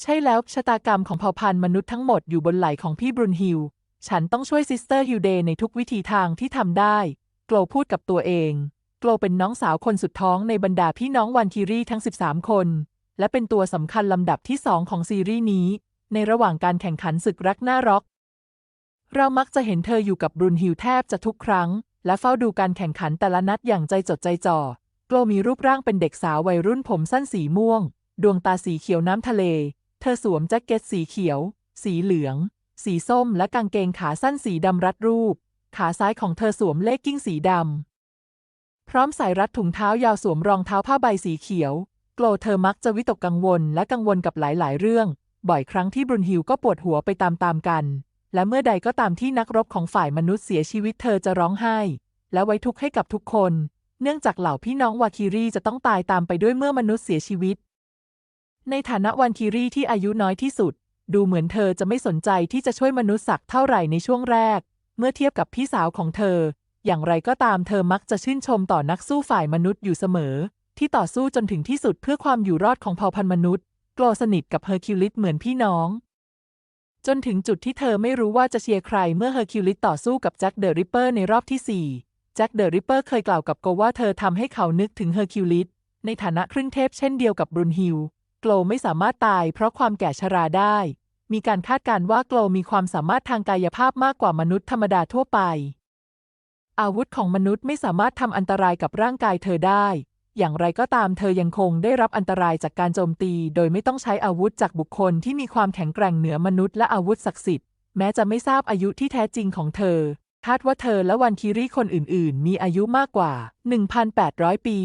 ใช่แล้วชะตากรรมของเผ่าพันธุ์มนุษย์ทั้งหมดอยู่บนไหล่ของพี่บรุนฮิล ฉันต้องช่วยซิสเตอร์ฮิลเดย์ในทุกวิธีทางที่ทำได้ โกลพูดกับตัวเอง โกลเป็นน้องสาวคนสุดท้องในบรรดาพี่น้องวันคิรีทั้ง 13 คน และเป็นตัวสำคัญลำดับที่สองของซีรีส์นี้ ในระหว่างการแข่งขันศึกรักหน้าร็อก เรามักจะเห็นเธออยู่กับบรุนฮิลแทบจะทุกครั้ง และเฝ้าดูการแข่งขันแต่ละนัดอย่างใจจดใจจ่อ โกลมีรูปร่างเป็นเด็กสาววัยรุ่นผมสั้นสีม่วง ดวงตาสีเขียวน้ำทะเล เธอสวมแจ็คเก็ตสีเขียว สีเหลือง สีส้ม และกางเกงขาสั้นสีดำรัดรูป ขาซ้ายของเธอสวมเลกกิ้งสีดำ พร้อมใส่รัดถุงเท้ายาวสวมรองเท้าผ้าใบสีเขียว โกลเธอมักจะวิตกกังวลและกังวลกับหลาย ๆ เรื่อง บ่อยครั้งที่บรุนฮิลก็ปวดหัวไปตามๆกัน และเมื่อใดก็ตามที่นักรบของฝ่ายมนุษย์เสียชีวิตเธอจะร้องไห้ และไว้ทุกข์ให้กับทุกคน เนื่องจากเหล่าพี่น้องวาคิรีจะต้องตายตามไปด้วยเมื่อมนุษย์เสียชีวิต ในฐานะวันคิรีที่อายุน้อยที่สุด ดูเหมือนเธอจะไม่สนใจที่จะช่วยมนุษย์สักเท่าไหร่ในช่วงแรก เมื่อเทียบกับพี่สาวของเธอ อย่างไรก็ตามเธอมักจะชื่นชมต่อนักสู้ฝ่ายมนุษย์อยู่เสมอ ที่ต่อสู้จนถึงที่สุดเพื่อความอยู่รอดของเผ่าพันธุ์มนุษย์โกลสนิทกับเฮอร์คิวลิสเหมือนพี่น้อง จนถึงจุดที่เธอไม่รู้ว่าจะเชียร์ใครเมื่อเฮอร์คิวลิสต่อสู้กับแจ็คเดอะริปเปอร์ในรอบที่ 4 แจ็คเดอะริปเปอร์เคยกล่าวกับโกว่าเธอทำให้เขานึกถึงเฮอร์คิวลิสในฐานะครึ่งเทพเช่นเดียวกับบรุนฮิล โกลไม่สามารถตายเพราะความแก่ชราได้ มีการคาดการณ์ว่าโกลมีความสามารถทางกายภาพมากกว่ามนุษย์ธรรมดาทั่วไป อาวุธของมนุษย์ไม่สามารถทำอันตรายกับร่างกายเธอได้ อย่างไรก็ตามเธอยังคงได้รับอันตรายจากการโจมตี โดยไม่ต้องใช้อาวุธจากบุคคลที่มีความแข็งแกร่งเหนือมนุษย์และอาวุธศักดิ์สิทธิ์ แม้จะไม่ทราบอายุที่แท้จริงของเธอ คาดว่าเธอและวันคิรีคนอื่น ๆ มีอายุมากกว่า 1,800 ปี